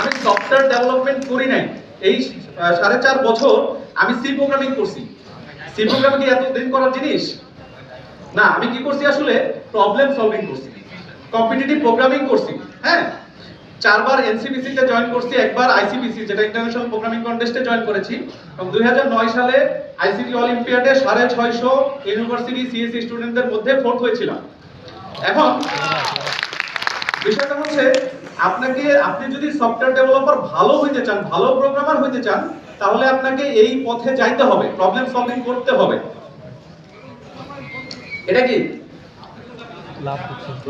আমি software development করি নাই। এই সাড়ে চার বছর আমি সি প্রোগ্রামিং করছি। সি প্রোগ্রামিং কি এতদিন করার জিনিস? না, আমি কি করছি আসলে? প্রবলেম সলভিং করছি। কম্পিটিটিভ প্রোগ্রামিং করছি। হ্যাঁ? চারবার এনসিপিসি তে জয়েন করছি, একবার আইসিপিসি যেটা ইন্টারন্যাশনাল প্রোগ্রামিং কন্টেস্টে জয়েন করেছি। এবং দুই হাজার নয় সালে আইসিটি অলিম্পিয়াডে সাড়ে ছয়শো ইউনিভার্সিটি সিএসসি স্টুডেন্টদের মধ্যে ফোর্থ হয়েছিলাম। এখন, বিষয়টা হচ্ছে আপনাকে আপনি যদি সফটওয়্যার ডেভেলপার ভালো হইতে চান ভালো প্রোগ্রামার হইতে চান তাহলে আপনাকে এই পথে যাইতে হবে প্রবলেম সলভিং করতে হবে। এটা কি?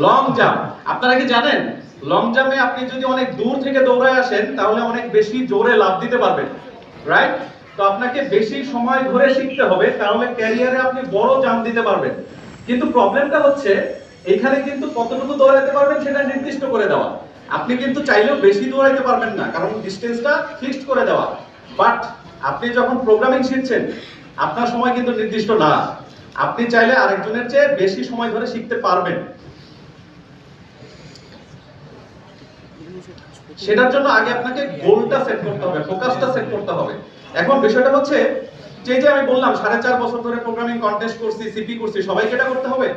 লং জাম্প আপনারা কি জানেন? লং জাম্পে আপনি যদি অনেক দূর থেকে দৌড়ায় আসেন তাহলে অনেক বেশি জোরে লাভ দিতে পারবেন রাইট তো আপনাকে বেশি সময় ধরে শিখতে হবে তাহলে ক্যারিয়ারে আপনি বড় জাম্প দিতে পারবেন। কিন্তু প্রবলেমটা হচ্ছে এখানে কিন্তু কতটুকু দৌড়াতে পারবেন সেটা নির্দিষ্ট করে দেওয়া। আপনি কিন্তু চাইলেও বেশি দৌড়াইতে পারবেন না, কারণ ডিস্টেন্সটা ফিক্সড করে দেওয়া। বাট আপনি যখন প্রোগ্রামিং শিখছেন, আপনার সময় কিন্তু নির্দিষ্ট না। আপনি চাইলে আরেকজনের চেয়ে বেশি সময় ধরে শিখতে পারবেন। সেটার জন্য আগে আপনাকে গোলটা সেট করতে হবে ফোকাসটা সেট করতে হবে। এখন বিষয়টা হচ্ছে যে যে আমি বললাম, সাড়ে চার বছর ধরে প্রোগ্রামিং কন্টেস্ট করছি সিপি করছি, সবাইকে এটা করতে হবে?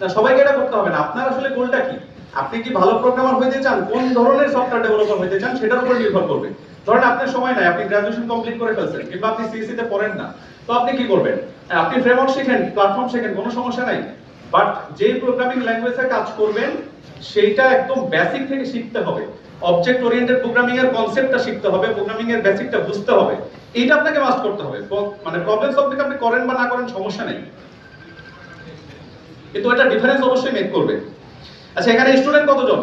না সবাইকে এটা করতে হবে না। আপনার আসলে গোলটা কি? আপনি কি ভালো প্রোগ্রামার হইতে চান? কোন ধরনের সফটওয়্যার ডেভেলপার হইতে চান? সেটার উপর নির্ভর করবে। ধরেন আপনার সময় নাই, আপনি গ্রাজুয়েশন কমপ্লিট করে ফেলছেন, কিংবা আপনি সিএসসি তে পড়েন না। তো আপনি কি করবেন? আপনি ফ্রেমওয়ার্ক শেখেন প্ল্যাটফর্ম শেখেন, কোনো সমস্যা নাই। বাট যে প্রোগ্রামিং ল্যাঙ্গুয়েজে কাজ করবেন, সেইটা একদম বেসিক থেকে শিখতে হবে। অবজেক্ট ওরিয়েন্টেড প্রোগ্রামিং এর কনসেপ্টটা শিখতে হবে প্রোগ্রামিং এর বেসিকটা বুঝতে হবে। এইটা আপনাকে মাস্ট করতে হবে। মানে প্রবলেম সলভিং আপনি করেন বা না করেন সমস্যা নেই। কিন্তু এটা ডিফারেন্স অবশ্যই মেক করবে। আচ্ছা এখানে স্টুডেন্ট কতজন?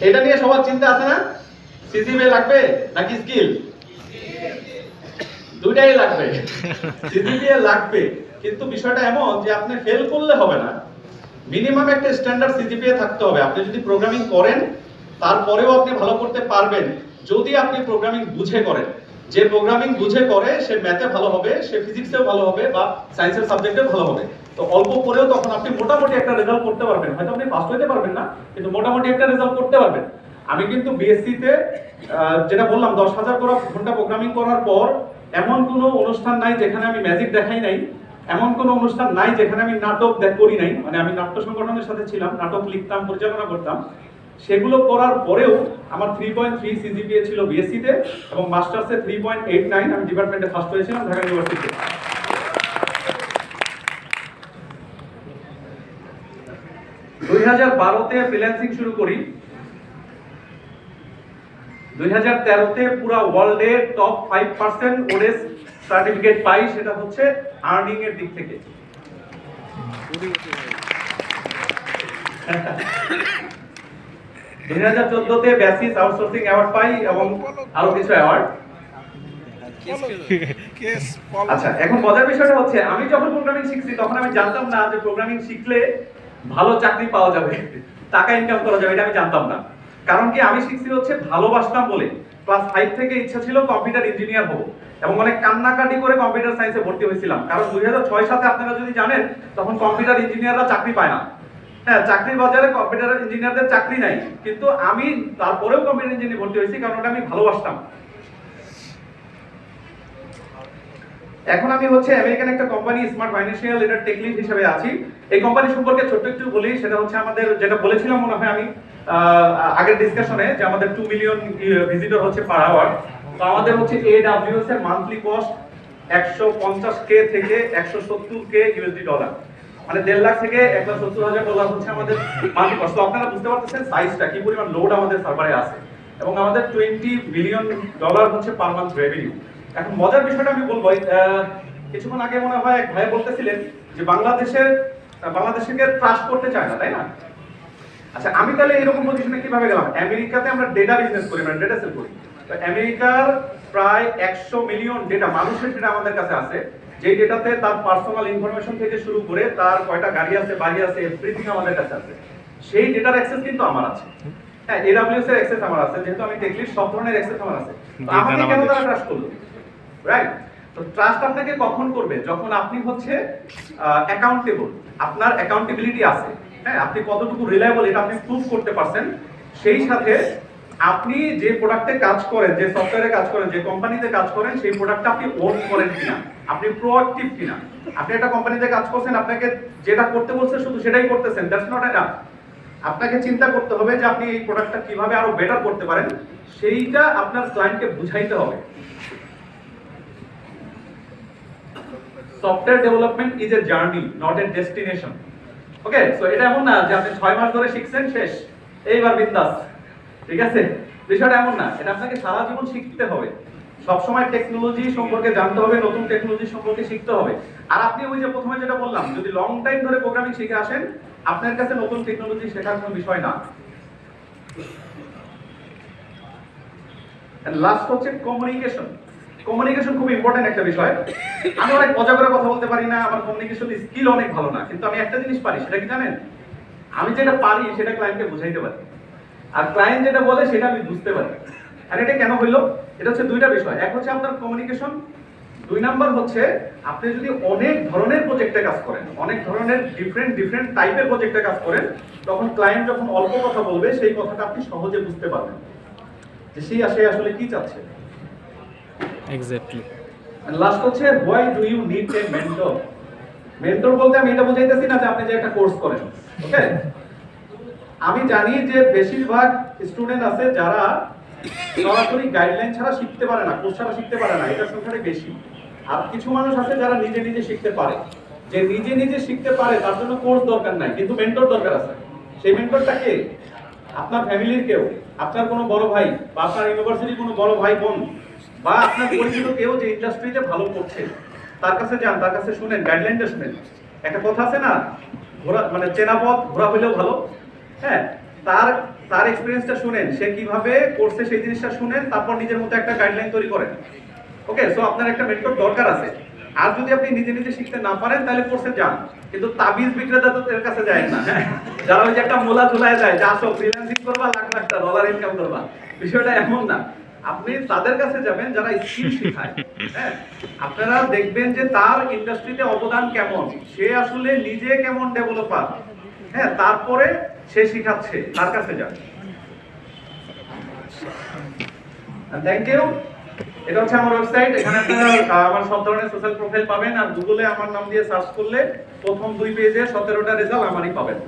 এটা নিয়ে সবার চিন্তা আছে না? সিজিপিএ লাগবে নাকি স্কিল দুইটাই লাগবে। সিজিপিএ লাগবে। কিন্তু বিষয়টা এমন যে আপনি ফেল করলে হবে না। মিনিমাম একটা স্ট্যান্ডার্ড সিজিপিএ থাকতে হবে। আপনি যদি প্রোগ্রামিং করেন তারপরেও আপনি ভালো করতে পারবেন। যদি আপনি প্রোগ্রামিং বুঝে করেন। যে প্রোগ্রামিং বুঝে করে, সে ম্যাথে ভালো হবে, সে ফিজিক্সেও ভালো হবে, বা সায়েন্সের সাবজেক্টেও ভালো হবে। তো অল্প করেও তখন আপনি মোটামুটি একটা রেজাল্ট করতে পারবেন। হয়তো আপনি ফার্স্ট হতে পারবেন না, কিন্তু মোটামুটি একটা রেজাল্ট করতে পারবেন। আমি কিন্তু বিএসসি তে যেটা বললাম, দশ হাজার ঘণ্টা প্রোগ্রামিং করার পর, এমন কোনো অনুষ্ঠান নাই যেখানে আমি ম্যাজিক দেখাই নাই, এমন কোনো অনুষ্ঠান নাই যেখানে আমি নাটক করি নাই। মানে আমি নাট্য সংগঠনের সাথে ছিলাম, নাটক লিখতাম, পরিচালনা করতাম। সেগুলো করার পরেও আমার থ্রি পয়েন্ট থ্রি সিজিপিএ ছিল বিএসসি তে এবং মাস্টার্সে থ্রি পয়েন্ট এইট নাইন আমি ডিপার্টমেন্টে ফার্স্ট হয়েছিলাম ঢাকা ইউনিভার্সিটিতে দুই হাজার বারোতে ফ্রিল্যান্সিং শুরু করি। দুই হাজার তেরোতে পুরা ওয়ার্ল্ডে টপ ফাইভ পার্সেন্ট ওরেস সার্টিফিকেট পাই, সেটা হচ্ছে আর্নিং এর দিক থেকে। আউটসোর্সিং অ্যাওয়ার্ড পাই এবং আরও কিছু অ্যাওয়ার্ড আচ্ছা এখন মজার বিষয়টা হচ্ছে, আমি যখন প্রোগ্রামিং শিখছি, তখন আমি জানতাম না যে প্রোগ্রামিং শিখলে ভালো চাকরি পাওয়া যাবে, টাকা ইনকাম করা যাবে, এটা আমি জানতাম না। কারণ কি, আমি শিখছি হচ্ছে ভালোবাসতাম বলে। ক্লাস ফাইভ থেকে ইচ্ছা ছিল কম্পিউটার ইঞ্জিনিয়ার হব এবং অনেক কান্নাকাটি করে কম্পিউটার সায়েন্সে ভর্তি হয়েছিলাম। কারণ দুই হাজার ছয় সাথে আপনারা যদি জানেন, তখন কম্পিউটার ইঞ্জিনিয়াররা চাকরি পায় না। হ্যাঁ চাকরির বাজারে কম্পিউটার ইঞ্জিনিয়ারদের চাকরি নাই। কিন্তু আমি তারপরেও কম্পিউটার ইঞ্জিনিয়ার ভর্তি হয়েছি, কারণ ওটা আমি ভালোবাসতাম। এখন আমি হচ্ছে আমেরিকান একটা কোম্পানি স্মার্ট ফাইন্যান্সিয়াল এটার টেক হিসেবে আছি। এই কোম্পানি সম্পর্কে ছোট্ট একটু বলি, সেটা হচ্ছে আমাদের, যেটা বলেছিলাম মনে হয় আমি আগের ডিসকাশনে যে আমাদের টু মিলিয়ন ভিজিটর হচ্ছে পার আওয়ার তো আমাদের হচ্ছে এডাব্লিউএস এর মান্থলি কস্ট একশো পঞ্চাশ কে থেকে একশো সত্তর কে ইউএসডি ডলার মানে দেড় লাখ থেকে এক লাখ সত্তর হাজার ডলার হচ্ছে আমাদের মান্থলি কস্ট আপনারা বুঝতে পারতেছেন সাইজটা কি পরিমাণ লোড আমাদের সার্ভারে আছে। এবং আমাদের টোয়েন্টি বিলিয়ন ডলার হচ্ছে পার মান্থ রেভিনিউ এখন মজার বিষয়টা আমি বলব কিছুক্ষণ আগে মনে হয় এক ভাই বলতেছিলেন যে বাংলাদেশের বাংলাদেশকে ট্রাস্ট করতে চায় না, তাই না? আচ্ছা আমি তাহলে এরকম পজিশনে কীভাবে গেলাম? আমেরিকাতে আমরা ডেটা বিজনেস করি আমরা ডেটা সেল করি। আমেরিকার প্রায় একশো মিলিয়ন ডেটা মানুষের ডেটা আমাদের কাছে আছে। যেই ডেটাতে তার পার্সোনাল ইনফরমেশন থেকে শুরু করে তার কয়টা গাড়ি আছে বাড়ি আছে এভরিথিং আমাদের কাছে আছে। সেই ডেটার অ্যাক্সেস কিন্তু আমার আছে। হ্যাঁ এডব্লিউএস এর অ্যাক্সেস আমার আছে যেহেতু আমি সব ধরনের অ্যাক্সেস আমার আছে। আমাকে কেন তারা ট্রাস্ট করল? রাইট তো ট্রাস্ট আপনাকে কখন করবে? যখন আপনি হচ্ছে অ্যাকাউন্টেবল আপনার অ্যাকাউন্টেবিলিটি আছে। হ্যাঁ আপনি কতটুকু রিলায়েবল এটা আপনি প্রুভ করতে পারছেন সেই সাথে আপনি যে প্রোডাক্টে কাজ করেন, যে সফটওয়্যারে কাজ করেন, যে কোম্পানিতে কাজ করেন, সেই প্রোডাক্টটা আপনি ওন করেন কিনা? আপনি প্রোঅ্যাক্টিভ কিনা? আপনি একটা কোম্পানিতে কাজ করছেন, আপনাকে যেটা করতে বলছে শুধু সেটাই করতেছেন দ্যাটস নট এনাফ আপনাকে চিন্তা করতে হবে যে আপনি এই প্রোডাক্টটা কীভাবে আরও বেটার করতে পারেন, সেইটা আপনার ক্লায়েন্টকে বুঝাইতে হবে। Software development is a journey not a destination okay so এটা এমন না যে আপনি ছয় মাস ধরে শিখছেন, শেষ। এইবার বিন্দাস। ঠিক আছে? বিষয়টা এমন না, এটা আপনাকে সারা জীবন শিখতে হবে। সবসময় টেকনোলজি সম্পর্কে জানতে হবে, নতুন টেকনোলজি সম্পর্কে শিখতে হবে। আর আপনি ওই যে প্রথমে যেটা বললাম, যদি লং টাইম ধরে প্রোগ্রামিং শিখে আসেন, আপনার কাছে নতুন টেকনোলজি শেখার কোনো বিষয় না। লাস্ট হচ্ছে কমিউনিকেশন কমিউনিকেশন খুব ইম্পর্টেন্ট একটা বিষয়। আমি অনেক মজা করে কথা বলতে পারি না, আমার কমিউনিকেশন স্কিল অনেক ভালো না, কিন্তু আমি একটা জিনিস পারি, সেটা কি জানেন? আমি যেটা পারি, সেটা ক্লায়েন্টকে বুঝাইতে পারি। আর ক্লায়েন্ট যেটা বলে সেটা আমি বুঝতে পারি। আর এটা কেন হইল? এটা হচ্ছে দুইটা বিষয়। এক হচ্ছে আপনার কমিউনিকেশন দুই নাম্বার হচ্ছে আপনি যদি অনেক ধরনের প্রজেক্টে কাজ করেন অনেক ধরনের ডিফারেন্ট ডিফারেন্ট টাইপের প্রজেক্টে কাজ করেন তখন ক্লায়েন্ট যখন অল্প কথা বলবে সেই কথাটা আপনি সহজে বুঝতে পারবেন। যে সে সে আসলে কি চাচ্ছে। এক্স্যাক্টলি লাস্ট হচ্ছে why do you need a mentor mentor বলতে আমি এটা বুঝাইতেছি না যে আপনি যে একটা কোর্স করেন ওকে আমি জানি যে বেশিরভাগ স্টুডেন্ট আছে যারা সরাসরি গাইডলাইন ছাড়া শিখতে পারে না কোর্স ছাড়া শিখতে পারে না, এটার সংখ্যাটাই বেশি। আর কিছু মানুষ আছে যারা নিজে নিজে শিখতে পারে। যে নিজে নিজে শিখতে পারে, তার জন্য কোর্স দরকার নাই, কিন্তু মেন্টর দরকার আছে। সেই মেন্টরটা কে? আপনার ফ্যামিলির কেউ, আপনার কোনো বড় ভাই বা আপনার ইউনিভার্সিটির কোনো বড় ভাই, বোন বা আপনার পরিচিত কেউ যে ইন্ডাস্ট্রিতে ভালো করছে, তার কাছে যান, তার কাছে শুনেন গাইডলাইনটা শুনেন। একটা কথা আছে না, ঘোরা মানে চেনা পথ, ঘোরা হইলেও ভালো। হ্যাঁ তার তার এক্সপিরিয়েন্সটা শুনেন। সে কীভাবে করছে সেই জিনিসটা শুনেন, তারপর নিজের মতো একটা গাইডলাইন তৈরি করেন। ওকে সো আপনার একটা মেন্টর দরকার আছে। আর যদি আপনি নিজে নিজে শিখতে না পারেন, তাহলে কোর্সে যান। কিন্তু তাবিজ কাছে যায় না হ্যাঁ? যারা ওই যে একটা মোলা যায় ফ্রিল্যান্সিং করবা, লাখ লাখ ডলার ইনকাম করবা। বিষয়টা এমন না। আপনি তাদের কাছে যাবেন, যারা স্কিল শেখায় হ্যাঁ? আপনারা দেখবেন যে তার ইন্ডাস্ট্রিতে অবদান কেমন? সে আসলে নিজে কেমন ডেভেলপার হ্যাঁ তারপরে সে শিখাচ্ছে, তার কাছে যান। থ্যাংক ইউ এটা হচ্ছে আমার ওয়েবসাইট এখানে আপনারা আমার সব ধরনের সোশ্যাল প্রোফাইল পাবেন, আর গুগলে আমার নাম দিয়ে সার্চ করলে প্রথম দুই পেজে সতেরোটা রেজাল্ট আমারই পাবেন।